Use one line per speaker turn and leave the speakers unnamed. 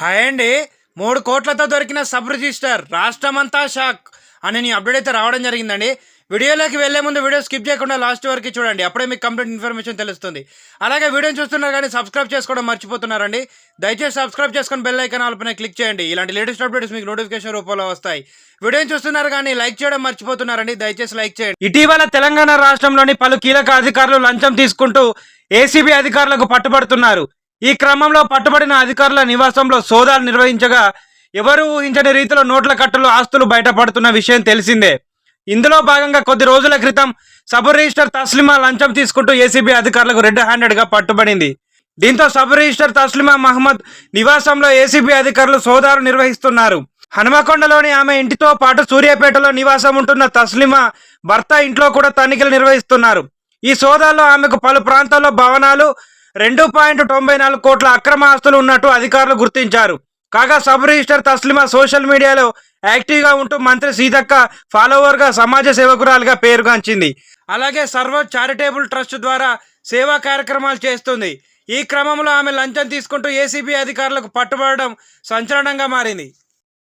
Hi అండి మూడు కోట్లతో దొరికిన సబ్ రిజిస్టర్ రాష్ట్రమంతా షాక్ అని నీ అప్డేట్ అయితే రావడం జరిగిందండి. వీడియోలోకి వెళ్ళే ముందు వీడియో స్కిప్ చేయకుండా లాస్ట్ వరకు చూడండి. అప్పుడే మీకు కంప్లీట్ ఇన్ఫర్మేషన్ తెలుస్తుంది. అలాగే వీడియోని చూస్తున్నారు కానీ సబ్స్క్రైబ్ చేసుకోవడం మర్చిపోతున్నారండి. దయచేసి సబ్స్క్రైబ్ చేసుకొని బెల్ ఐకాన్ ఆల్పైన క్లిక్ చేయండి. ఇలాంటి లేటెస్ట్ అప్డేట్స్ మీకు నోటిఫికేషన్ రూపంలో వస్తాయి. వీడియోని చూస్తున్నారు కానీ లైక్ చేయడం మర్చిపోతున్నారండి. దయచేసి లైక్ చేయండి. ఇటీవల తెలంగాణ రాష్ట్రంలోని పలు కీలక అధికారులు లంచం తీసుకుంటూ ఏసీబీ అధికారులకు పట్టుబడుతున్నారు. ఈ క్రమంలో పట్టుబడిన అధికారుల నివాసంలో సోదాలు నిర్వహించగా ఎవరు ఊహించని రీతిలో నోట్ల కట్టలు ఆస్తులు బయటపడుతున్న విషయం తెలిసిందే. ఇందులో భాగంగా కొద్ది రోజుల క్రితం సబ్ రిజిస్టర్ తస్లిమా లంచం తీసుకుంటూ ఏసీబీ అధికారులకు రెడ్ హ్యాండెడ్గా పట్టుబడింది. దీంతో సబ్ రిజిస్టర్ తస్లిమా మహమ్మద్ నివాసంలో ఏసీబీ అధికారులు సోదాలు నిర్వహిస్తున్నారు. హనుమకొండలోని ఆమె ఇంటితో పాటు సూర్యాపేటలో నివాసం ఉంటున్న తస్లిమా భర్త ఇంట్లో కూడా తనిఖీలు నిర్వహిస్తున్నారు. ఈ సోదాల్లో ఆమెకు పలు ప్రాంతాల్లో భవనాలు రెండు పాయింట్ తొంభై నాలుగు కోట్ల అక్రమ ఆస్తులు ఉన్నట్టు అధికారులు గుర్తించారు. కాగా సబ్ రిజిస్టర్ తస్లిమా సోషల్ మీడియాలో యాక్టివ్గా ఉంటూ మంత్రి సీతక్క ఫాలోవర్గా సమాజ సేవకురాలుగా పేరుగాంచింది. అలాగే సర్వ చారిటబుల్ ట్రస్ట్ ద్వారా సేవా కార్యక్రమాలు చేస్తుంది. ఈ క్రమంలో ఆమె లంచం తీసుకుంటూ ఏసీబీ అధికారులకు పట్టుబడడం సంచలనంగా మారింది.